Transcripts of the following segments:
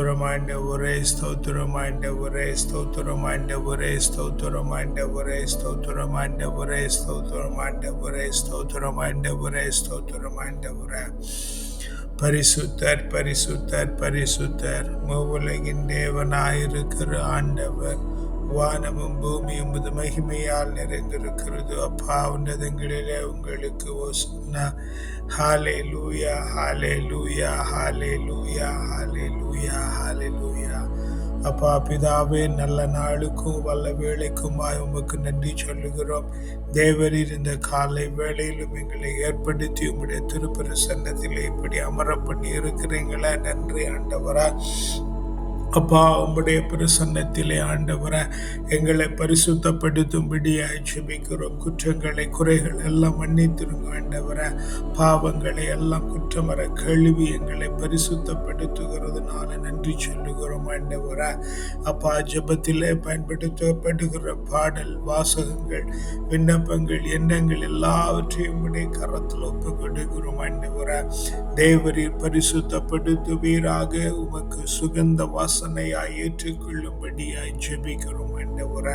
ஸ்தோத்திரம் ஆண்டவரே ஸ்தோத்திரம் ஆண்டவரே ஸ்தோத்திரம் ஆண்டவரே ஸ்தோத்திரம் ஆண்டவரே ஸ்தோத்திரம் ஆண்டவரே ஸ்தோத்திரம் ஆண்டவரே ஸ்தோத்திரம் ஆண்டவரே ஸ்தோத்திரம் ஆண்டவரே பரிசுத்தர் பரிசுத்தர் பரிசுத்தர் மூவுலகின் தேவனாயிருக்கிற ஆண்டவர் வானமும் பூமியும் புது மகிமையால் நிறைந்திருக்கிறது. அப்பா உன்னதங்களிலே உங்களுக்கு ஓசுனா ஹாலே லூயா ஹாலே லூயா ஹாலே லூயா ஹாலே லூயா ஹாலே லூயா அப்பா பிதாவே நல்ல நாளுக்கும் வல்ல வேலைக்குமாய் உமக்கு நன்றி சொல்லுகிறோம். தேவரீர் இந்த காலை வேளையிலும் எங்களை ஏற்படுத்தி உம்முடைய திருப்பிரசன்னத்திலே இப்படி அமர பண்ணி இருக்கிறீங்களா நன்றி ஆண்டவரா. அப்பா உம்முடைய பிரசன்னத்திலே ஆண்டவரை எங்களை பரிசுத்தப்படுத்தும்படியாய் ஜெபிக்கிறோம். குற்றங்களை குறைகள் எல்லாம் மன்னித்திருங்க ஆண்டவரை. பாவங்களை எல்லாம் குற்றமர கழுவி எங்களை பரிசுத்தப்படுத்துகிறதுனால நன்றி சொல்லுகிறோம் ஆண்டவரை. அப்பா ஜபத்திலே பயன்படுத்தப்படுகிற பாடல் வாசகங்கள் விண்ணப்பங்கள் எண்ணங்கள் எல்லாவற்றையும் உடைய கரத்தில் ஒப்பு கொடுக்கிறோம் ஆண்டவரை. தேவரீர் பரிசுத்தப்படுத்துவீராக உமக்கு சுகந்த வாச வாசனையாய் ஏற்றுக்கொள்ளும்படியாய் ஜெபிக்கிறோம் ஆண்டவரை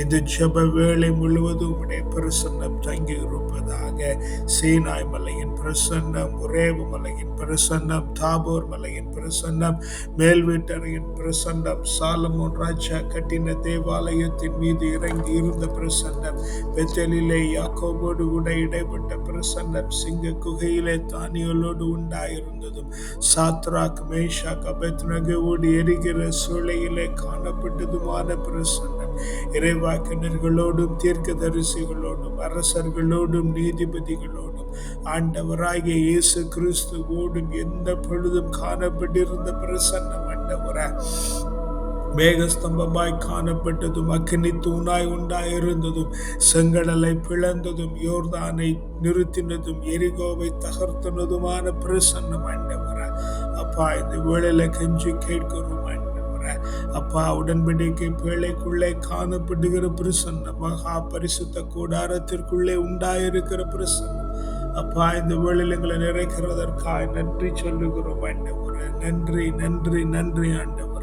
இந்த ஜெப வேலை முழுவதும் உடைய பிரசன்னம் தங்கி இருப்பதாக சீனாய் மலையின் பிரசன்னம் உரேவு மலையின் பிரசன்னம் தாபோர் மலையின் பிரசன்னம் மேல்வீட்டரையின் பிரசன்னம் சாலமோன் ராஜா கட்டின தேவாலயத்தின் மீது இறங்கி இருந்த பிரசன்னம் பெத்தலிலே யாக்கோபோடு கூட இடைப்பட்ட பிரசன்னம் சிங்க குகையிலே தானியலோடு உண்டாயிருந்ததும் சாத்ராக் மேஷாக் எரி எரிகிற சூளையிலே காணப்பட்டதுமான பிரசன்னம். இறைவாக்கினர்களோடும் தீர்க்கதரிசிகளோடும் அரசர்களோடும் நீதிபதிகளோடும் ஆண்டவராகிய இயேசு கிறிஸ்துவோடும் எந்த பொழுதும் காணப்பட்டிருந்த பிரசன்னம் ஆண்டவரா மேகஸ்தம்பமாய் காணப்பட்டதும் அக்னி தூணாய் உண்டாயிருந்ததும் செங்கடலை பிளந்ததும் யோர்தானை நிறுத்தினதும் எரிகோவை தகர்த்தினதுமான பிரசன்னம் ஆண்டவர் அப்பா இந்த வேளையில கெஞ்சி கேட்கிறோம் அப்பா உடன்படிக்கை பேழைக்குள்ளே காணப்படுகிற பிரசன்னம் மகா பரிசுத்த கூடாரத்திற்குள்ளே உண்டாயிருக்கிற பிரசன்னம் அப்பா இந்த வேளையில் எங்களை நிறைக்கிறதற்காக நன்றி சொல்லுகிறோம் ஆண்டவரே நன்றி நன்றி நன்றி ஆண்டவர்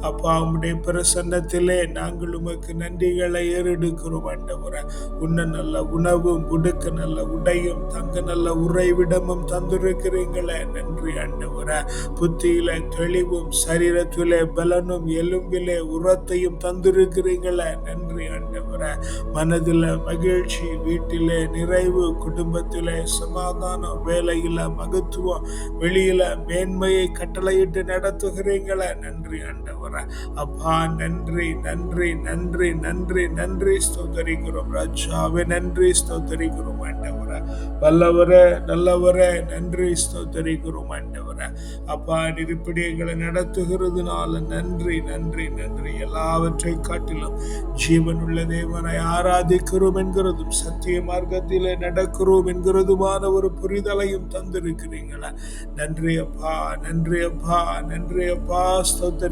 அப்பா உம்முடைய பிரசன்னத்திலே நாங்கள் உமக்கு நன்றிகளை ஏறெடுக்கிறோம் ஆண்டவரே. உன்ன நல்ல உணவும் உடுக்க நல்ல உடையும் தங்க நல்ல உறைவிடமும் தந்திருக்கிறீங்களே நன்றி ஆண்டவரே. புத்தியில தெளிவும் சரீரத்திலே பலனும் எலும்பிலே உரத்தையும் தந்திருக்கிறீங்களே நன்றி ஆண்டவரே. மனதில் மகிழ்ச்சி வீட்டிலே நிறைவு குடும்பத்திலே சமாதானம் வேலையில மகத்துவம் வெளியில மேன்மையை கட்டளையிட்டு நடத்துகிறீங்களே நன்றி ஆண்டவர. அப்பா நன்றி நன்றி நன்றி நன்றி நன்றி. ஸ்தோத்தரிக்கிறோம் ராஜாவே நன்றி ஸ்தோத்தரிக்கிறோம் ஆண்டவர. வல்லவரே நல்லவரே நன்றி ஸ்தோத்தரிக்கிறோம் ஆண்டவர. அப்பா இப்படி எங்களை நடத்துகிறதுனால நன்றி நன்றி நன்றி. எல்லாவற்றை காட்டிலும் ஜீவனுள்ள தேவனை ஆராதிக்கிறோம் என்கிறதும் சத்திய மார்க்கத்திலே நடக்கிறோம் என்கிறதுமான ஒரு புரிதலையும் தந்திருக்கிறீங்களா. நன்றி அப்பா நன்றி அப்பா நன்றி அப்பா.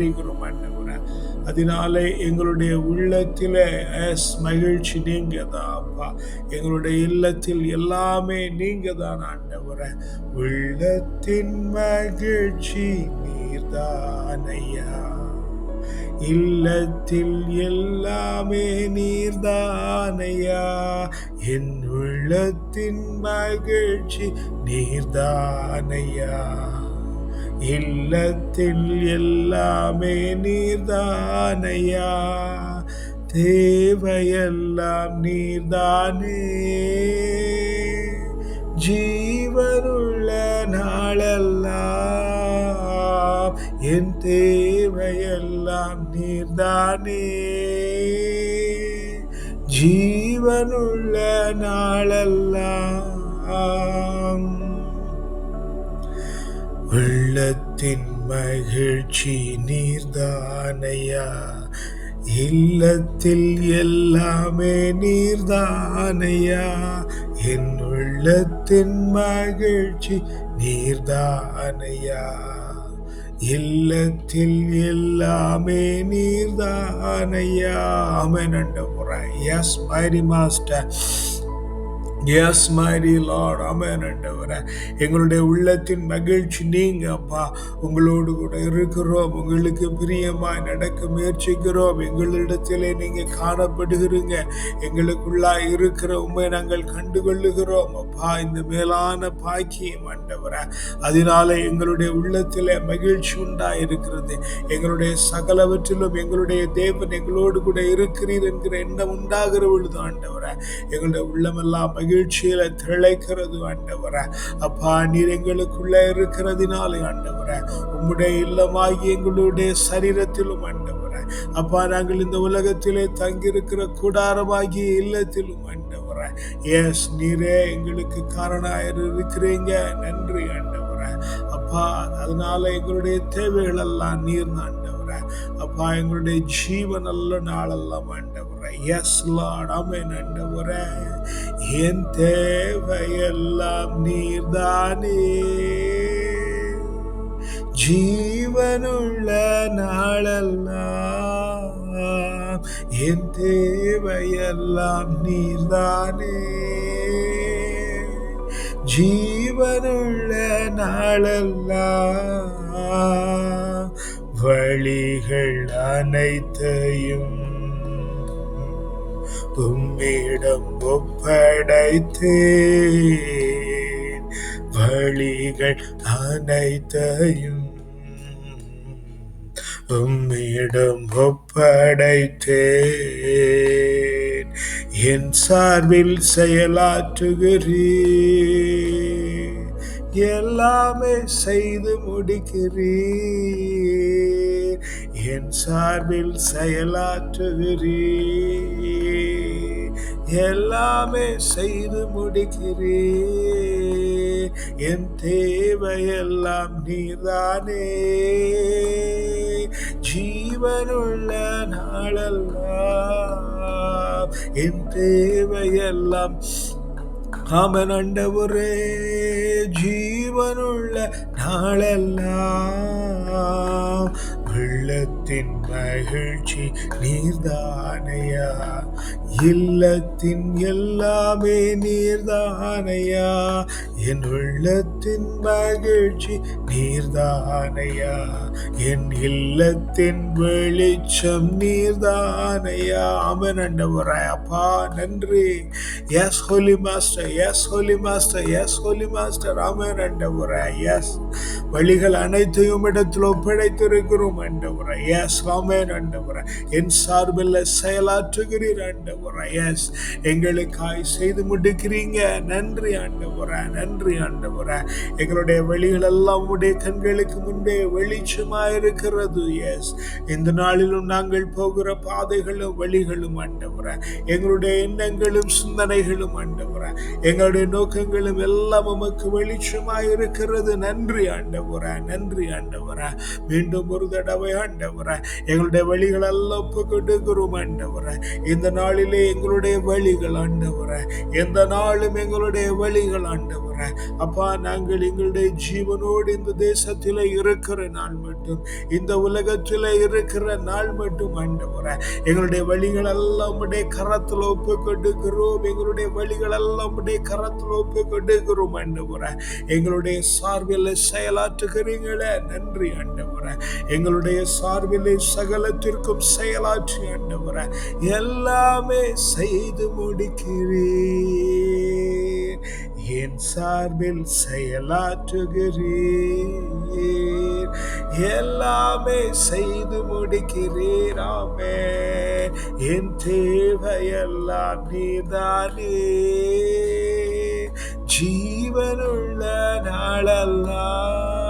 அறிகிறோம் ஆண்டவரை அதனாலே எங்களுடைய உள்ளத்தில் எஸ் மகிழ்ச்சி நீங்க தான் அப்பா. எங்களுடைய இல்லத்தில் எல்லாமே நீங்க தான் ஆண்டவரை உள்ளத்தின் மகிழ்ச்சி நீர்தானையா. இல்லத்தில் எல்லாமே நீர்தானையா. என் உள்ளத்தின் மகிழ்ச்சி நீர்தானையா. இல்லத்தில் எல்லாமே நீர்தானையா? தேவையெல்லாம் நீர்தானே? ஜீவனுள்ள நாளெல்லாம் என் தேவையெல்லாம் நீர்தானே? ஜீவனுள்ள நாளெல்லாம் மகிழ்ச்சி நீர்தானையா? இல்லத்தில் எல்லாமே நீர்தானையா? என் உள்ளத்தின் மகிழ்ச்சி நீர்தானையா? இல்லத்தில் எல்லாமே நீர்தானையா? ஆமென் ஆண்டவரே எஸ் மைரி மாஸ்டர் எஸ் மைரி லார்ட் அமேன் எங்களுடைய உள்ளத்தின் மகிழ்ச்சி நீங்க அப்பா. உங்களோடு கூட இருக்கிறோம். உங்களுக்கு பிரியமாய் நடக்க முயற்சிக்கிறோம். எங்களிடத்திலே நீங்க காணப்படுகிறீங்க. எங்களுக்குள்ளா இருக்கிற உண்மை நாங்கள் கண்டுகொள்ளுகிறோம். அப்பா இந்த மேலான பாக்கியம் ஆண்டவரே. அதனால எங்களுடைய உள்ளத்திலே மகிழ்ச்சி உண்டா இருக்கிறது எங்களுடைய சகலவற்றிலும் எங்களுடைய தேவன் எங்களோடு கூட இருக்கிறீர் என்கிற எண்ணம் உண்டாகிற பொழுது ஆண்டவரை எங்களுடைய உள்ளமெல்லாம் மகிழ்ச்சியில திளைக்கிறது ஆண்டவர. அப்பா நீர் எங்களுக்குள்ள இருக்கிறதுனாலே ஆண்டவர. உம்முடைய இல்லமாகி எங்களுடைய சரீரத்திலும் ஆண்டவர. அப்பா நாங்கள் இந்த உலகத்திலே தங்கியிருக்கிற கூடாரமாகிய இல்லத்திலும் ஆண்டவர. எஸ் நீரே எங்களுக்கு காரணாயர் இருக்கிறீங்க. நன்றி ஆண்டவர. அப்பா அதனால எங்களுடைய தேவைகள் எல்லாம் நீர் ஆண்டவரே அப்பா எங்களுடைய ஜீவ நல்ல நாளெல்லாம் ஆண்டவரை. எஸ் லார்ட் ஆமென் ஆண்டவரே. என் தேவையெல்லாம் நீர்தானே. ஜீவனுள்ள நாளெல்லாம் என் தேவையெல்லாம் நீர்தானே. ஜீவனுள்ள நாளெல்லாம் வழிகள் அனைத்தையும் உம்மிடம் ஒப்படைத்தேன். வழிகள் அனைத்தையும் உம்மிடம் ஒப்படைத்தேன். என் சார்பில் செயலாற்றுகிறேன் எல்லாமே செய்து முடிக்கிறீர். என் சார்பில் செயலாற்றுகிறீர். எல்லாமே செய்து முடிக்கிறீர். என் தேவையெல்லாம் நீதானே ஜீவனுள்ள நாளெல்லாம் என் தேவையெல்லாம் ஆமன் ஆண்டவரே ஜீவனுள்ள நாளெல்லாம் உள்ளத்தின் மகிழ்ச்சி நீர்தானையா? இல்லத்தின் எல்லாமே நீர்தானையா? என் உள்ளத்தின் மகிழ்ச்சி நீர்தானையா. என் இல்லத்தின் வெளிச்சம் நீர்தானையா. ஆமன் ஆண்டவரே அப்பா நன்றி. Yes holy master yes holy master yes holy master Amen ஆண்டவரே எஸ் வழிகள் அனைத்தையும் இடத்தில் ஒப்படைத்திருக்கிறோம் ஆண்டவரே எஸ் ஆமேன் ஆண்டவரே என் சார்பில் செயலாற்றுகிறீர் ஆண்டவரே எஸ் எங்களுக்காய் செய்து முடிக்கிறீங்க. நன்றி ஆண்டவரே நன்றி ஆண்டவரே எங்களுடைய வழிகள் எல்லாம் உடைய கண்களுக்கு முன்பே வெளிச்சமா இருக்கிறது எஸ் இந்த நாளிலும் நாங்கள் போகிற பாதைகளும் வழிகளும் ஆண்டவரே. எங்களுடைய எண்ணங்களும் சிந்தனைகளும் ஆண்டவரே. எங்களுடைய நோக்கங்களும் எல்லாம் உமக்கு வெளிச்சமா இருக்கிறது நன்றி ஆண்டவர நன்றி ஆண்டவர. மீண்டும் ஒரு தடவை ஆண்டவர எங்களுடைய வழிகள் எல்லாம் ஒப்பு ஆண்டவர. இந்த நாளிலே எங்களுடைய வழிகள் ஆண்டவர. எந்த நாளும் எங்களுடைய வழிகள் ஆண்டவர. அப்பா நாங்கள் எங்களுடைய ஜீவனோடு இந்த தேசத்தில் இருக்கிற நாள் மட்டும் இந்த உலகத்தில் இருக்கிற நாள் மட்டும் ஆண்டவரை. எங்களுடைய வழிகள் எல்லாம் உடைய கரத்தில் ஒப்பு கொடுக்கிறோம் எங்களுடைய வழிகள் எல்லாம் உடைய கரத்தில் ஒப்பு கொடுக்கிறோம் எங்களுடைய சார்பில் செயலாற்றுகிறீங்களே. நன்றி ஆண்டவரை. எங்களுடைய சார்பிலே சகலத்திற்கும் செயலாற்றி ஆண்டவரை. எல்லாமே செய்து முடிக்கிறேன். என் சார்பில் செயலாற்றுகிறீர். எல்லாமே செய்து முடிக்கிறீராமே என் தேவையெல்லாம் நீதானே ஜீவனுள்ள நாளெல்லாம்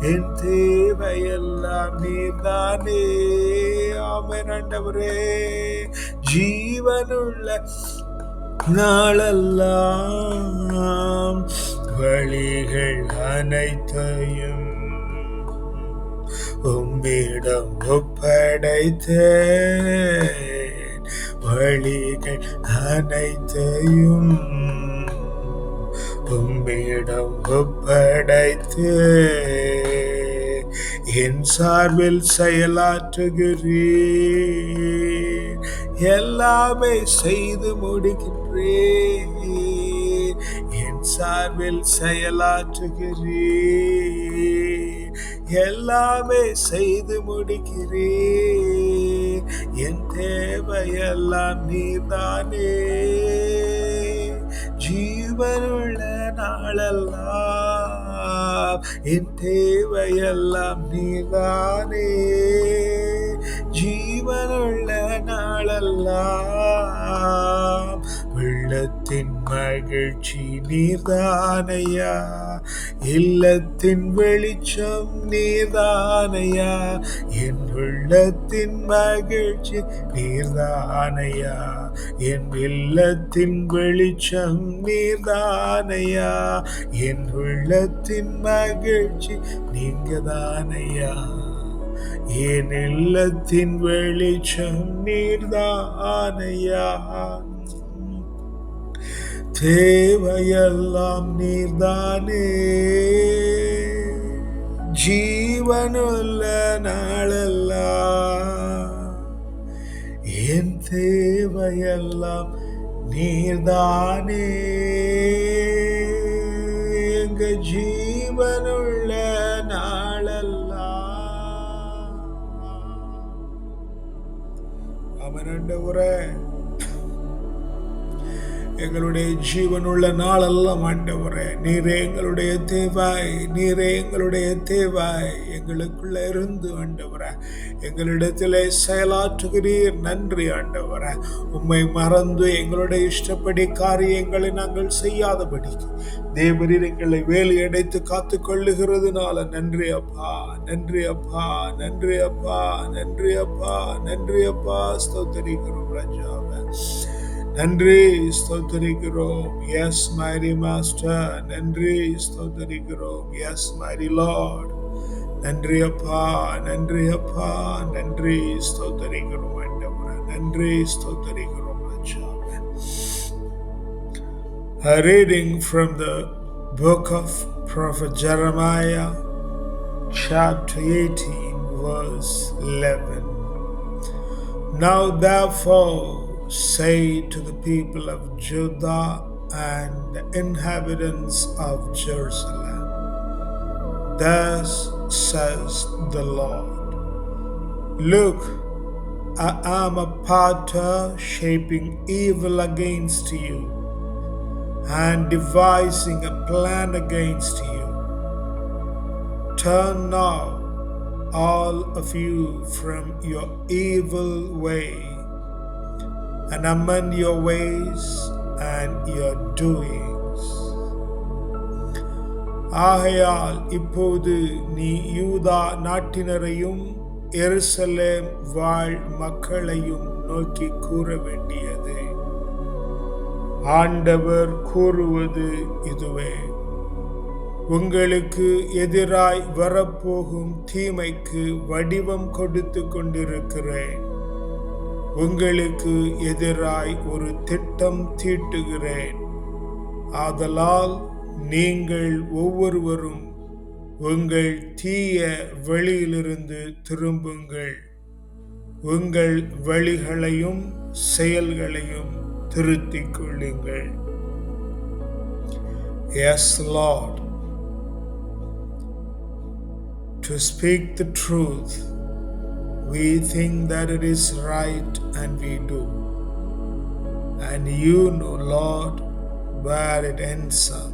என் தேவையெல்லாம் நீதானே ஆமே ஆண்டவரே. ஜீவனுள்ள நாளெல்லாம் வழிகள் அனைத்தையும் உம்மிடம் ஒப்படைத்தேன். வழிகள் அனைத்தையும் உம்மிடம் ஒப்படைத்தேன். என் சார்பில் செயலாற்றுகிறேன் எல்லாமே செய்து முடிக்கின்றேன். என் சார்பில் செயலாற்றுகிறேன் எல்லாமே செய்து முடிக்கிறேன் என் தேவையெல்லாம் நீதானே ஜீவனுள்ள நாளெல்லாம் என் தேவையெல்லாம் நீதானே. ஜீவனுள்ள நாளெல்லாம். உள்ளத்தின் மகிழ்ச்சி நீர்தானையா. இல்லத்தின் வெளிச்சம் நீர்தானையா? என் உள்ளத்தின் மகிழ்ச்சி நீர்தானையா? என் இல்லத்தின் வெளிச்சம் நீர்தானையா? என் உள்ளத்தின் மகிழ்ச்சி நீங்க தானையா என் இல்லத்தின் வெளிச்சம் நீர்தானையா? தேவையெல்லாம் நீர்தானே ஜீவனுள்ள நாளெல்லாம் என் தேவையெல்லாம் நீர்தானே எங்க ஜீவனுள்ள நாளெல்லாம் அவன் உரை எங்களுடைய ஜீவனுள்ள நாளெல்லாம் ஆண்டவரே நீரே எங்களுடைய தேவாய் நீரே எங்களுடைய தேவாய். எங்களுக்குள்ள இருந்து ஆண்டவரே எங்களிடத்திலே செயலாற்றுகிறீர். நன்றி ஆண்டவரே. உம்மை மறந்து எங்களுடைய இஷ்டப்படி காரியங்களை நாங்கள் செய்யாதபடிக்கு தேவரீர் எங்களை வேலி அடைத்து காத்து கொள்ளுகிறதுனால நன்றி அப்பா நன்றி அப்பா நன்றி அப்பா நன்றி அப்பா நன்றி அப்பா. ஸ்தோத்தரிக்கிறோம் ராஜாவை. நன்றி ஸ்தோத்தரிக்கிறோம். எஸ் மைரி மாஸ்டர் நன்றி ஸ்தோத்தரிக்கிறோம். எஸ் மைரி லார்ட் நன்றி அப்பா. நன்றி அப்பா. நன்றி ஸ்தோத்தரிக்கிறோம் ஆண்டவரே. நன்றி ஸ்தோத்தரிக்கிறோம் A reading from the book of Prophet Jeremiah, chapter 18, verse 11. Now therefore, say to the people of Judah and the inhabitants of Jerusalem, Thus says the Lord Look, I am a potter shaping evil against you and devising a plan against you. Turn now, all of you, from your evil way and amend your ways and your doings. ஆகையால் இப்போது நீ யூதா நாட்டினரையும் எருசலேம் வாழ் மக்களையும் நோக்கி கூற வேண்டியது. ஆண்டவர் கூறுவது இதுவே. உங்களுக்கு எதிராய் வரப்போகும் தீமைக்கு வடிவம் கொடுத்து கொண்டிருக்கிறேன். உங்களுக்கு எதிராய் ஒரு திட்டம் தீட்டுகிறேன். ஆதலால் நீங்கள் ஒவ்வொருவரும் உங்கள் தீய வழியிலிருந்து திரும்புங்கள். உங்கள் வழிகளையும் செயல்களையும் திருத்திக் கொள்ளுங்கள். Yes lord to speak the truth We think that it is right and we do. And you know, Lord, where it ends up.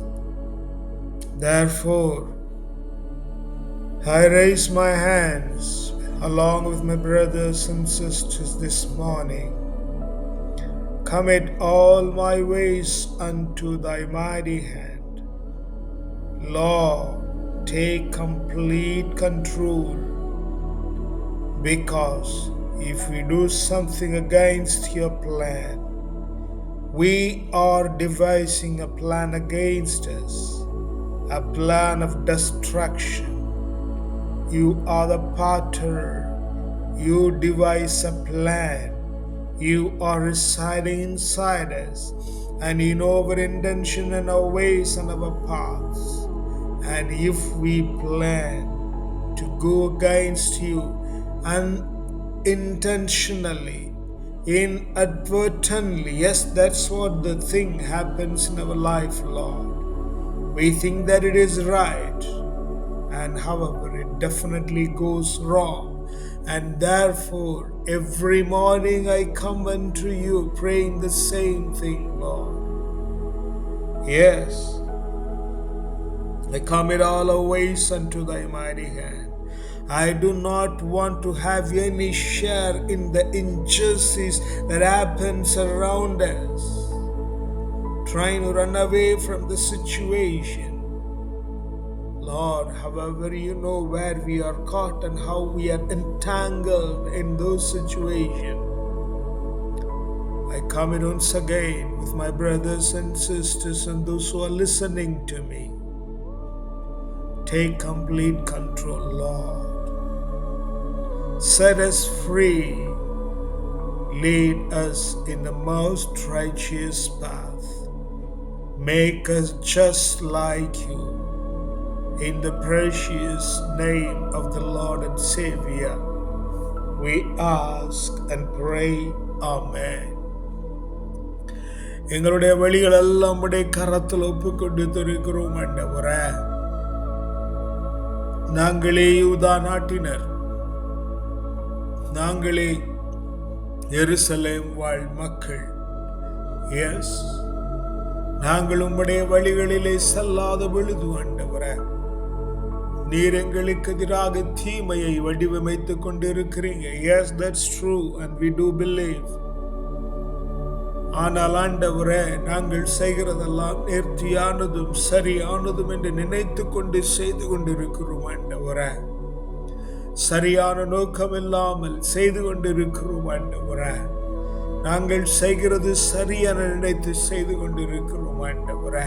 Therefore, I raise my hands along with my brothers and sisters this morning. Commit all my ways unto thy mighty hand. Lord, take complete control because if we do something against your plan, we are devising a plan against us, a plan of destruction. You are the potter, you devise a plan, you are residing inside us, and you know our intention and our ways and our paths. And if we plan, to go against you unintentionally, inadvertently. Yes, that's what the thing happens in our life, Lord. We think that it is right, and however, it definitely goes wrong. And therefore, every morning I come unto you praying the same thing, Lord. Yes, I commit all our ways unto thy mighty hand. I do not want to have any share in the injustice that happens around us. Trying to run away from the situation. Lord, however, you know where we are caught and how we are entangled in those situations. I come in once again with my brothers and sisters and those who are listening to me. Take complete control, Lord. Set us free. Lead us in the most righteous path. Make us just like you. In the precious name of the Lord and Savior, we ask and pray. Amen. எங்களுடைய வழிகள் எல்லாம் உடைய கரத்தில் ஒப்பு கொடுத்திருக்கிறோம் ஆண்டவரே நாங்களே யூதா நாட்டினர் நாங்களே எருசலேம் வாழ் மக்கள். எஸ் நாங்கள் உம்முடைய வழிகளிலே செல்லாத பொழுது ஆண்டவரே நீர் எங்களுக்கு எதிராக தீமையை வடிவமைத்துக் கொண்டிருக்கிறீங்க. Yes that's true and we do believe ஆனால் ஆண்டவரே நாங்கள் செய்கிறதெல்லாம் நேர்த்தியானதும் சரியானதும் என்று நினைத்து கொண்டு செய்து கொண்டிருக்கிறோம் ஆண்டவரே. சரியான நோக்கம் இல்லாமல் செய்து கொண்டிருக்கிறோம் ஆண்டவரே. நாங்கள் செய்கிறது சரியென நினைத்து செய்து கொண்டிருக்கிறோம் ஆண்டவரே.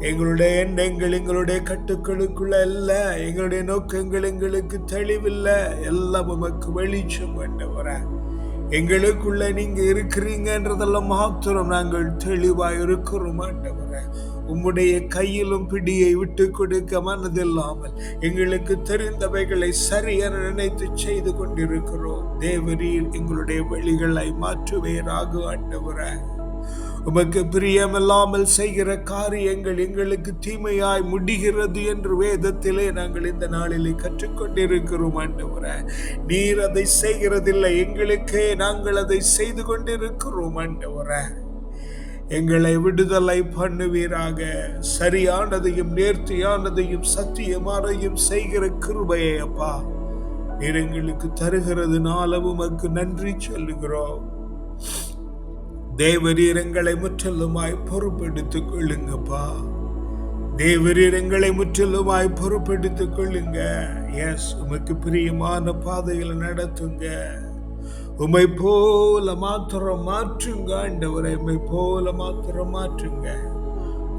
எங்களுடைய எண்ணங்கள் எங்களுடைய கட்டுக்களுக்குள்ள அல்ல. எங்களுடைய நோக்கங்கள் எங்களுக்கு தெளிவில்லை. எல்லாம் உமக்கு வெளிச்சம் ஆண்டவரே. எங்களுக்குள்ள நீங்க இருக்கிறீங்கன்றதெல்லாம் மாத்திரம் நாங்கள் தெளிவாக இருக்கிறோம் ஆண்டவரே. உம்முடைய கையிலும் பிடியை விட்டு கொடுக்க மனதில்லாமல் எங்களுக்கு தெரிந்தவைகளை சரியான நினைத்து செய்து கொண்டிருக்கிறோம். தேவரீர் எங்களுடைய வழிகளை மாற்றுவேராக ஆண்டவரே. உமக்கு பிரியமில்லாமல் செய்கிற காரியங்கள் எங்களுக்கு தீமையாய் முடிகிறது என்று வேதத்திலே நாங்கள் இந்த நாளிலே கற்றுக்கொண்டிருக்கிறோம் ஆண்டவரே. நீர் அதை செய்கிறதில்லை எங்களுக்கே நாங்கள் அதை செய்து கொண்டிருக்கிறோம் ஆண்டவரே. எங்களை விடுதலை பண்ணுவீராக. சரியானதையும் நேர்த்தியானதையும் சத்தியமானதையும் செய்கிற கிருபையை அப்பா. நீர் எங்களுக்கு தருகிறதுனால உமக்கு நன்றி சொல்லுகிறோம். தேவரீர் எங்களை முற்றிலுமாய் பொறுப்பெடுத்துக் கொள்ளுங்கப்பா. தேவரீர் எங்களை முற்றிலுமாய் பொறுப்பெடுத்துக் கொள்ளுங்க. எஸ் உமக்கு பிரியமான பாதையில் நடத்துங்க. உமை போல மாத்திரம் மாற்றுங்க ஆண்டவரை உமை போல மாத்திரம் மாற்றுங்க.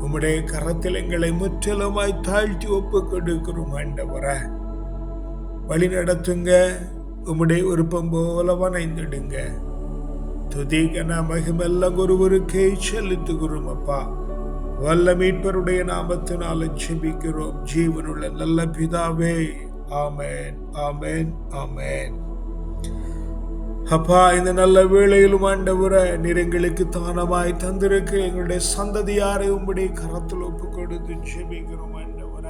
உம்முடைய கரத்தில் எங்களை முற்றிலுமாய் தாழ்த்தி ஒப்பு கொடுக்கிறோம் ஆண்டவரை. வழி நடத்துங்க உம்முடைய விருப்பம் போல வணைந்துடுங்க. துதிகன மகிமெல்லாம் ஒருவருக்கே செலுத்துகிறோம் அப்பா. வல்ல மீட்பருடைய நாமத்தினால ஜெபிக்கிறோம் ஜீவனுள்ள நல்ல பிதாவே ஆமேன் ஆமேன் ஆமேன். அப்பா இந்த நல்ல வேளையிலும் ஆண்டவர நீர் எங்களுக்கு தானமாய் தந்திருக்கு. எங்களுடைய சந்ததியாரை உம்முடைய கரத்தில் ஒப்பு கொடுத்து ஜெபிக்கிறோம் ஆண்டவர.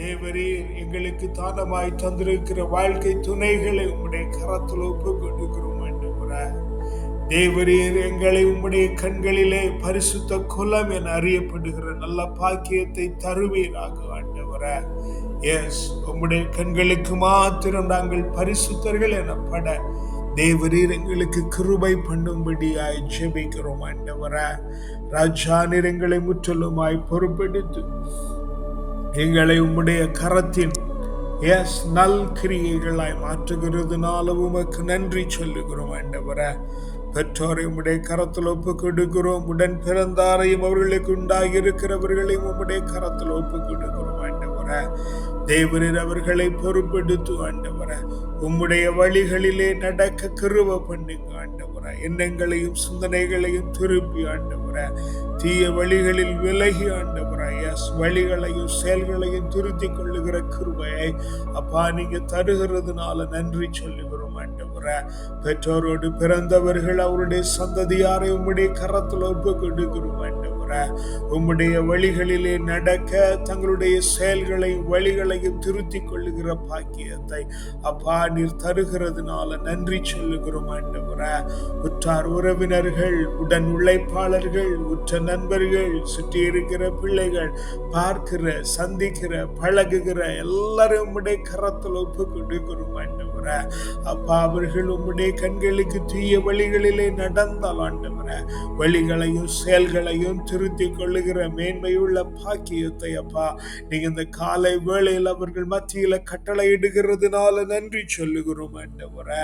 தேவரீர் எங்களுக்கு தானமாய் தந்திருக்கிற வாழ்க்கை துணைகளை உம்முடைய கரத்தில் ஒப்பு கொடுக்கிறோம் ஆண்டவர. தேவரீர் எங்களை உம்முடைய கண்களிலே பரிசுத்த குலம் என அறியப்படுகிற நல்ல பாக்கியத்தை தருவீராக ஆண்டவர. எஸ் உம்முடைய கண்களுக்கு மாத்திரம் நாங்கள் பரிசுத்தர்கள் எனப்பட தேவரீர் எங்களுக்கு கிருபை பண்ணும்படியாய் ஜெபிக்கிறோம் ஆண்டவரை. ராஜா நிறங்களை முற்றிலுமாய் பொறுப்பெடுத்து எங்களை உம்முடைய கரத்தின் எஸ் நல் கிரியைகளாய் மாற்றுகிறதுனால உமக்கு நன்றி சொல்லுகிறோம் ஆண்டவரை. பெற்றோரை உம்முடைய கரத்தில் ஒப்பு கொடுக்கிறோம் உடன் பிறந்தாரையும் அவர்களுக்கு உண்டாகி இருக்கிறவர்களையும் உம்முடைய கரத்தில் ஒப்பு கொடுக்கிறோம் ஆண்டவரை. தேவரீர் அவர்களை பொறுப்பெடுத்து ஆண்டவரை. உம்முடைய வழிகளிலே நடக்க கிருவ பண்ணுங்க ஆண்டவர. எண்ணங்களையும் சிந்தனைகளையும் திருப்பி ஆண்டவர. தீய வழிகளில் விலகி ஆண்டவர. எஸ் வழிகளையும் செயல்களையும் திருத்தி கொள்ளுகிற கிருபையை அப்பா நீங்க தருகிறதுனால நன்றி சொல்லுகிறோம் ஆண்டவர. பெற்றோரோடு பிறந்தவர்கள் அவருடைய சந்ததியாரை உம்முடைய கரத்தில் ஒப்பு கொடுக்கிறோம் ஆண்டவரே உம்முடைய வழிகளிலே நடக்க தங்களுடைய செயல்களையும் வழிகளையும் திருத்தி கொள்ளுகிற பாக்கியத்தை அப்பா நீர் தருகிறதுனால நன்றி சொல்லுகிறோம் ஆண்டவரே. உற்றார் உறவினர்கள் உடன் உழைப்பாளர்கள் உற்ற நண்பர்கள் சுற்றி இருக்கிற பிள்ளைகள் பார்க்கிற சந்திக்கிற பழகுகிற எல்லாரும் உம்முடைய கரத்தில் ஒப்பு கொடுக்கிறோம் அப்பா அவர்கள் உம்முடைய கண்களுக்கு தீய வழிகளிலே நடந்தால் ஆண்டவரே. வழிகளையும் செயல்களையும் திருத்திக் கொள்ளுகிற மேன்மையுள்ள பாக்கியத்தை அப்பா நீங்க இந்த காலை வேளையில் அவர்கள் மத்தியில கட்டளை இடுகிறதுனால நன்றி சொல்லுகிறோம் ஆண்டவரே.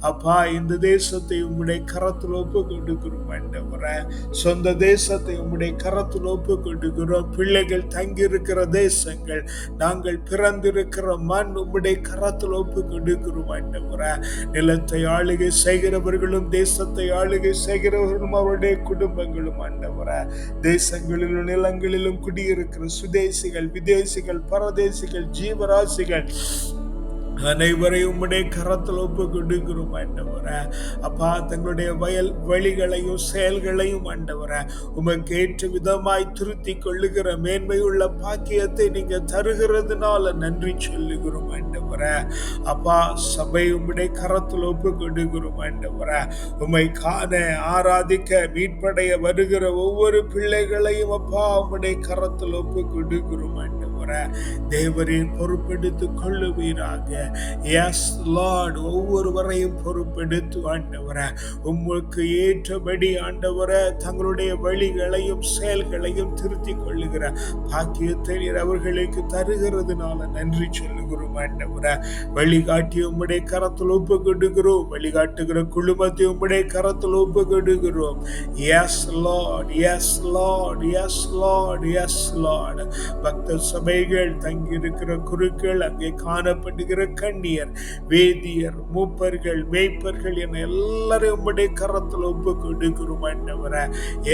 அப்பா இந்த தேசத்தை உம்முடைய கரத்தில் ஒப்பு கொடுக்கிறோம் ஆண்டவரே. சொந்த தேசத்தை உம்முடைய கரத்தில் ஒப்பு கொடுக்கிறோம் பிள்ளைகள் தங்கியிருக்கிற தேசங்கள் நாங்கள் பிறந்திருக்கிற மண் உம்முடைய கரத்தில் ஒப்பு கொடுக்கிறோம் ஆண்டவரே நிலத்தை ஆளுகை செய்கிறவர்களும் தேசத்தை ஆளுகை செய்கிறவர்களும் அவருடைய குடும்பங்களும் ஆண்டவரே தேசங்களிலும் நிலங்களிலும் குடியிருக்கிற சுதேசிகள் விதேசிகள் பரதேசிகள் ஜீவராசிகள் அனைவரையும் உம்முடைய கரத்தில் ஒப்பு கொடுக்கிறோம் ஆண்டவர. அப்பா தங்களுடைய வயல் வழிகளையும் செயல்களையும் ஆண்டவரே உமக்கு ஏற்ற விதமாய் திருத்தி கொள்ளுகிற மேன்மையுள்ள பாக்கியத்தை நீங்க தருகிறதுனால நன்றி சொல்லுகிறோம் ஆண்டவர. அப்பா சபை உம்முடைய கரத்தில் ஒப்பு கொடுக்கிறோம் ஆண்டவர. உமை காண ஆராதிக்க மீட்படைய வருகிற ஒவ்வொரு பிள்ளைகளையும் அப்பா உம்முடைய கரத்தில் ஒப்பு கொடுக்கிறோம் ஆண்டவர. தேவரின் பொறுப்பெடுத்து கொள்ளுவீராக. எஸ் லார்ட் ஒவ்வொருவரையும் பொறுப்பெடுத்து ஆண்டவரே உங்களுக்கு ஏற்றபடி ஆண்டவரே தங்களுடைய வழிகளையும் செயல்களையும் திருத்திக் கொள்ளுகிற பாக்கியத்தை அவர்களுக்கு தருகிறதுனால நன்றி சொல்லுகிறோம் ஆண்டவரே. வழிகாட்டி உம்முடைய கரத்தில் ஒப்பு கொடுக்கிறோம் வழிகாட்டுகிற குழுமத்தை உம்முடைய கரத்தில் ஒப்பு கொடுக்கிறோம் yes lord yes lord yes lord yes lord பக்த சபைகள் தங்கியிருக்கிற குருக்கள் அங்கே காணப்படுகிற கண்ணியர் வேதியர் மூப்பர்கள் மேய்ப்பர்கள் என எல்லாரும் உம்முடைய கரத்தில் ஒப்பு கொடுக்கிறோம் ஆண்டவரே.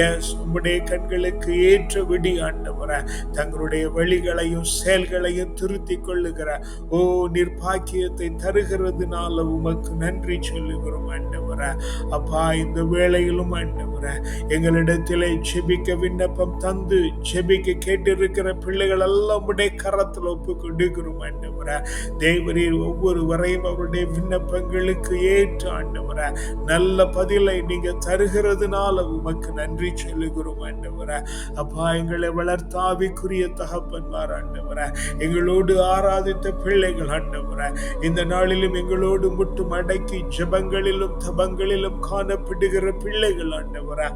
எஸ் உம்முடைய கண்களுக்கு ஏற்ற விடி ஆண்டவரே. தங்களுடைய வழிகளையும் செயல்களையும் திருத்தி கொள்ளுகிற ஓ நிர்பாக்கியத்தை தருகிறதுனால உமக்கு நன்றி சொல்லுகிறோம் ஆண்டவரே. அப்பா இந்த வேளையிலும் ஆண்டவரே எங்களிடத்திலே செபிக்க விண்ணப்பம் தந்து செபிக்க கேட்டிருக்கிற பிள்ளைகள் எல்லாம் உம்முடைய கரத்தில் ஒப்பு கொண்டிருக்கிறோம் ஆண்டவர. தேவரீர் ஒவ்வொருவரையும் அவருடைய விண்ணப்பங்களுக்கு ஏற்று ஆண்டவர. நல்ல பதிலை நீங்க தருகிறதுனால உமக்கு நன்றி சொல்லுகிறோம் ஆண்டவர. அப்பா எங்களை வளர்த்தாவிக்குரிய தகப்பன்மார் ஆண்டவர. எங்களோடு ஆராதித்த பிள்ளைகள் ஆண்டவர. இந்த நாளிலும் எங்களோடு முட்டும் அடக்கி ஜெபங்களிலும் தபங்களிலும் காணப்படுகிற பிள்ளைகள் ஆண்டவர.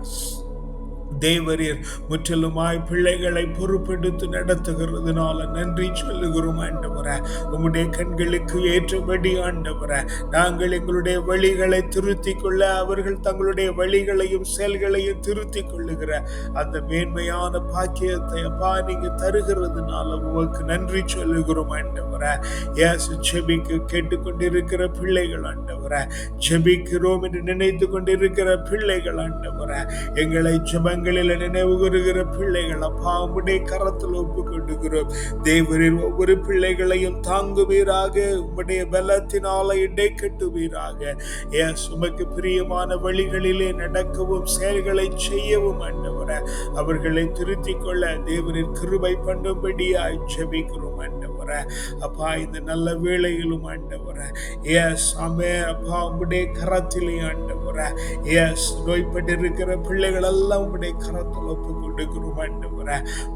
தேவரீர் முற்றிலுமாய் பிள்ளைகளை பொறுப்பெடுத்து நடத்துகிறதுனால நன்றி சொல்லுகிறோம் ஆண்டவர. உம்முடைய கண்களுக்கு ஏற்றபடி ஆண்டவரே. நாங்கள் எங்களுடைய வழிகளை திருத்திக் கொள்ள அவர்கள் தங்களுடைய வழிகளையும் செயல்களையும் திருத்திக் கொள்ளுகிற அந்த மேன்மையான பாக்கியத்தை அப்பா நீங்க தருகிறதுனால உமக்கு நன்றி சொல்லுகிறோம் ஆண்டவர. ஏசு செபிக்கு கேட்டுக்கொண்டிருக்கிற பிள்ளைகள் ஆண்டவரே. செபிக்கிறோம் என்று நினைத்து கொண்டிருக்கிற பிள்ளைகள் ஆண்டவர. எங்களை நாட்களில் நினைவு கூறுகிற பிள்ளைகள் அப்பா உம்முடைய கரத்தில் ஒப்பு கொண்டுகிறோம் தேவரின் ஒவ்வொரு பிள்ளைகளையும் தாங்குவீராக உம்முடைய பலத்தினால இடை கட்டுவீராக ஏன் சுமக்கு பிரியமான வழிகளிலே நடக்கவும் செயல்களை செய்யவும் ஆண்டவரே அவர்களை திருத்திக் கொள்ள தேவரின் கிருபை பண்ணும்படியாய் ஜெபிக்கிறோம் ஆண்டவரே அப்பா இந்த நல்ல வேளையிலும் ஆண்டவரே. எஸ் அமே அப்பா உம்முடைய கரத்திலே ஆண்டவரே. எஸ் நோய்பட்டிருக்கிற பிள்ளைகள் எல்லாம் உம்முடைய கரத்தில் ஒப்பு கொடுக்கிறோம் ஆண்டவரே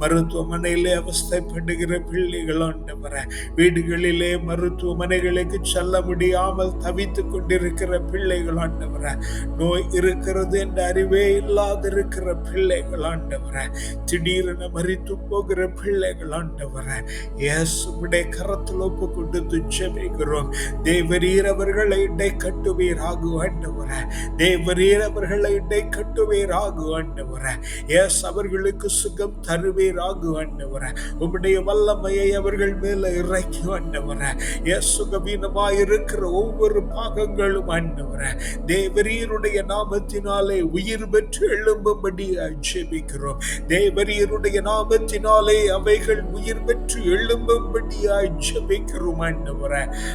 மருத்துவமனையிலே அவஸ்தைப்படுகிற பிள்ளைகள் ஆண்டவர. வீடுகளிலே மருத்துவமனைகளுக்கு செல்ல முடியாமல் தவித்துக் கொண்டிருக்கிற பிள்ளைகள் ஆண்டவர. நோய் இருக்கிறது என்ற அறிவே இல்லாதிருக்கிற பிள்ளைகள் ஆண்டவர. திடீரென மறித்து போகிற பிள்ளைகள் ஆண்டவர. எஸ் கரத்தில் ஒப்பு கொண்டு துச்சமிக்கிறோம் தேவரீர் அவர்களை இடை கட்டுவீராக ஆண்டவர. தேவரீர் அவர்களை இடை கட்டுவீராக ஆண்டவர. எஸ் அவர்களுக்கு சுகம் தருவீராக ஆண்டவர உம்முடைய வல்லமையை அவர்கள் மேல இறக்கி ஆண்டவர எஸ் சுகவீனமாய் இருக்கிற ஒவ்வொரு பாகங்களும் ஆண்டவர தேவரீருடைய நாமத்தினாலே உயிர் பெற்று எழும்பும்படி ஜெபிக்கிறோம் தேவரீருடைய நாமத்தினாலே அவைகள் உயிர் பெற்று எழும்பும்படியாய் ஜெபிக்கிறோம் ஆண்டவர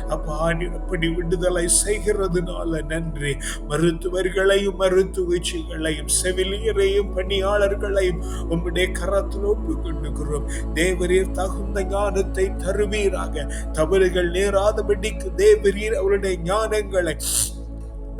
அப்பா அப்படி விடுதலை செய்கிறதுனால நன்றி. மருத்துவர்களையும் மருத்துவச்சிகளையும் செவிலியரையும் பணியாளர்களையும் உம்முடைய கரத்தில் ஒப்பு கொண்டுகிறோம் தேவரீர் தகுந்த ஞானத்தை தருவீராக. தவறுகள் நேராதபடிக்கு தேவரீர் அவருடைய ஞானங்களை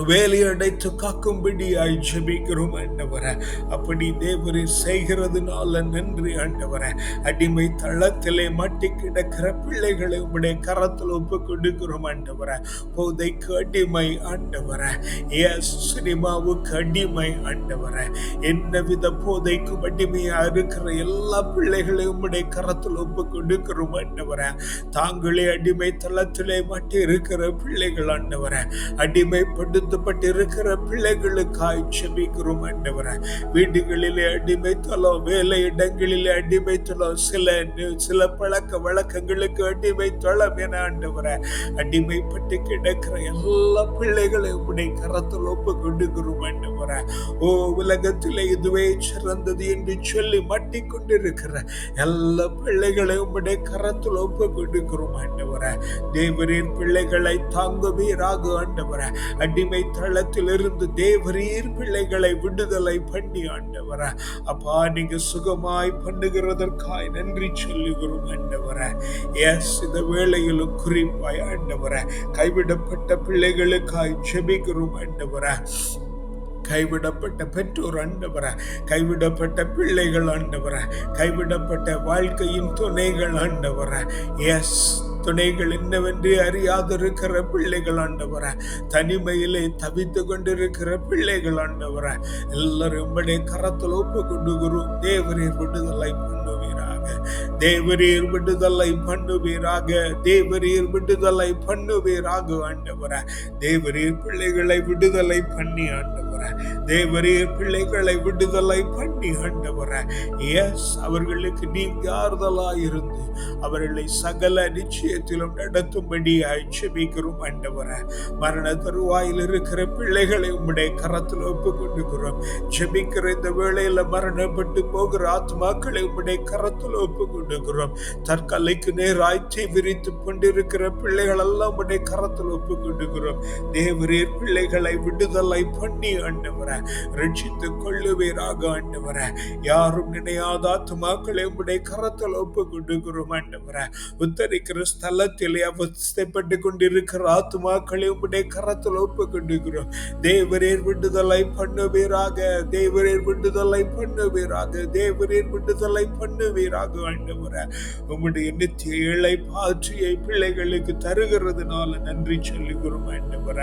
வேலையடைத்து காக்கும்படியாய் ஜெபிக்கிறோம் ஆண்டவர. அப்படி தேவரை செய்கிறதுனால நன்றி ஆண்டவர. அடிமை தளத்திலே மாட்டி கிடக்கிற பிள்ளைகளை உம்முடைய கரத்தில் ஒப்பு கொடுக்கிறோம் ஆண்டவர. போதைக்கு அடிமை ஆண்டவர. எஸ் சினிமாவுக்கு அடிமை ஆண்டவர. என்ன வித போதைக்கும் அடிமையா இருக்கிற எல்லா பிள்ளைகளையும் உம்முடைய கரத்தில் ஒப்பு கொடுக்கிறோம் ஆண்டவர. தாங்களே அடிமை தளத்திலே மாட்டி இருக்கிற பிள்ளைகள் ஆண்டவர. அடிமைப்படுத்த தாழ்த்தப்பட்டிருக்கிற பிள்ளைகளுக்காய் செபிக்கிறோம் ஆண்டவரே. வீடுகளிலே அடிமைத்தலம் வேலை இடங்களிலே அடிமைத்தலம் சில சில பழக்க வழக்கங்களுக்கு அடிமைத்தளம் என ஆண்டவரே. அடிமைப்பட்டு கிடக்கிற எல்லா பிள்ளைகளையும் உடைய கரத்தில் ஒப்பு கொண்டுக்கிறோம் ஆண்டவரே. ஓ உலகத்தில் இதுவே சிறந்தது என்று சொல்லி மாட்டிக்கொண்டிருக்கிற எல்லா பிள்ளைகளையும் உடைய கரத்தில் ஒப்பு கொண்டுக்கிறோம் ஆண்டவரே. தேவரின் பிள்ளைகளை தாங்குவீராக ஆண்டவரே. அடிமை தளத்திலிருந்து தேவரீர் பிள்ளைகளை விடுதலை பண்ணி ஆண்டவர. அப்பா நீங்க சுகமாய் பண்ணுகிறதற்காய் நன்றி சொல்லுகிறோம் ஆண்டவர. எஸ் இந்த வேளையிலும் குறிப்பாய் ஆண்டவர. கைவிடப்பட்ட பிள்ளைகளுக்காய் ஜெபிக்கிறோம் ஆண்டவர. கைவிடப்பட்ட பெற்றோர் ஆண்டவர கைவிடப்பட்ட பிள்ளைகள் ஆண்டவர கைவிடப்பட்ட வாழ்க்கையின் துணைகள் ஆண்டவர. எஸ் துணைகள் என்னவென்று அறியாதிருக்கிற பிள்ளைகள் ஆண்டவர. தனிமையிலே தவித்து கொண்டிருக்கிற பிள்ளைகள் ஆண்டவர. எல்லாரும் உம்முடைய கரத்தில் ஒப்பு கொண்டுகிறோம் தேவரீர் விடுதலை பண்ணுவீராக. தேவரீர் விடுதலை பண்ணுவீராக. தேவரீர் விடுதலை பண்ணுவீராக ஆண்டவர. தேவரீர் பிள்ளைகளை விடுதலை பண்ணி ஆண்டவர. தேவரீர் பிள்ளைகளை விடுதலை பண்ணி ஆண்டவர. எஸ் அவர்களுக்கு நீங்க ஆறுதலாய் இருந்து அவர்களை சகல நிச்சயத்திலும் நடத்தும்படி ஜெபிக்கிறோம் ஆண்டவர. மரண தருவாயில் இருக்கிற பிள்ளைகளை உம்முடைய கரத்தில் ஒப்பு கொண்டுகிறோம் ஜெபிக்கிற இந்த வேளையில மரணப்பட்டு போகிற ஆத்மாக்களை உம்முடைய கரத்தில் ஒப்பு கொண்டுகிறோம் தற்கலைக்கு நேராய்ச்சி விரித்து கொண்டிருக்கிற பிள்ளைகள் எல்லாம் உம்முடைய கரத்தில் ஒப்பு கொண்டுகிறோம் தேவரீர் பிள்ளைகளை விடுதலை பண்ணி ஆண்டவர ரட்சித்து கொள்ளுவீராக ஆண்டவர. யாரும் நினையாத ஆத்மாக்களை உடைய கரத்தில் ஒப்பு கொடுக்கிறோம் ஆண்டவர. உத்தரிக்கிற ஸ்தலத்திலே அவஸ்தைப்பட்டு கொண்டிருக்கிற ஆத்மாக்களை உடைய கரத்தில் ஒப்பு கொண்டுகிறோம் தேவரீர் விடுதலை பண்ணுவீராக. தேவரீர் விடுதலை பண்ணுவீராக. தேவரீர் விடுதலை பண்ணுவீராக ஆண்டவர. உம்முடைய நித்திய இழை பாற்றியை பிள்ளைகளுக்கு தருகிறதுனால நன்றி சொல்லுகிறோம் ஆண்டவர.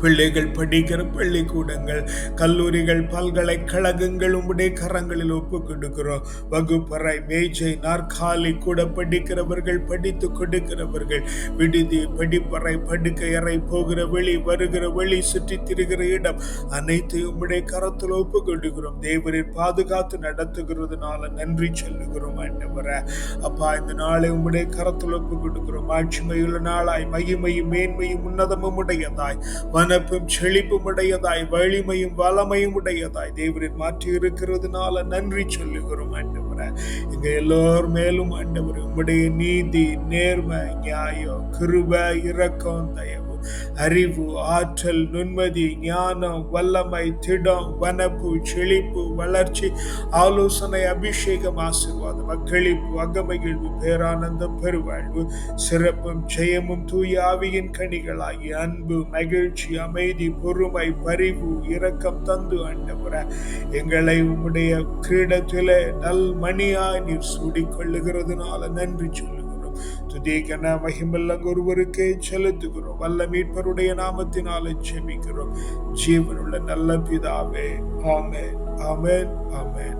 பிள்ளைகள் படிக்கிற பள்ளிக்கூடங்கள் கல்லூரிகள் பல்கலைக்கழகங்கள் உம்முடைய கரங்களில் ஒப்பு கொடுக்கிறோம். வகுப்பறை மேஜை நாற்காலி கூட படிக்கிறவர்கள் படித்து கொடுக்கிறவர்கள் விடுதி படிப்பறை படுக்கையறை போகிற வெளி வருகிற வெளி சுற்றி திரிகிற இடம் அனைத்தையும் உம்முடைய கரத்தில் ஒப்பு கொடுக்கிறோம். தேவரின் பாதுகாத்து நடத்துகிறதுனால நன்றி சொல்லுகிறோம் ஆண்டவர. அப்பா இந்த நாளை உம்முடைய கரத்தில் ஒப்பு கொடுக்கிறோம். ஆட்சிமையுள்ள நாளாய் மகிமையும் மேன்மையும் உன்னதமும் உடையதாய். கனப்பும் செழிப்பும் உடையதாய் வலிமையும் வளமையும் உடையதாய் தேவரின் மாற்றி இருக்கிறதுனால நன்றி சொல்லுகிறோம் ஆண்டவர. எங்க எல்லோர் மேலும் ஆண்டவர் உம்முடைய நீதி நேர்மை நியாயம் கிருப இரக்கம் தயவு அறிவு ஆற்றல் நுண்மதி ஞானம் வல்லமை திடம் வனப்பு செழிப்பு வளர்ச்சி ஆலோசனை அபிஷேகம் ஆசீர்வாதம் அக்களிப்பு அகமகிழ்வு பேரானந்தம் பெருவாழ்வு சிறப்பும் ஜெயமும் தூய ஆவியின் கனிகளாகி அன்பு மகிழ்ச்சி அமைதி பொறுமை பரிவு இரக்கம் தந்து ஆண்டவர எங்களை உம்முடைய கிரீடத்திலே நல் மணியாய் நீர் சூடிக்கொள்ளுகிறதுனால நன்றி சொல்லு. துதிகன மகிமல்ல ஒருவருக்கே செலுத்துகிறோம். வல்ல மீட்பருடைய நாமத்தினால ஜெபிக்கிறோம். ஜீவனுள்ள நல்ல பிதாவே ஆமேன் ஆமேன் ஆமேன்.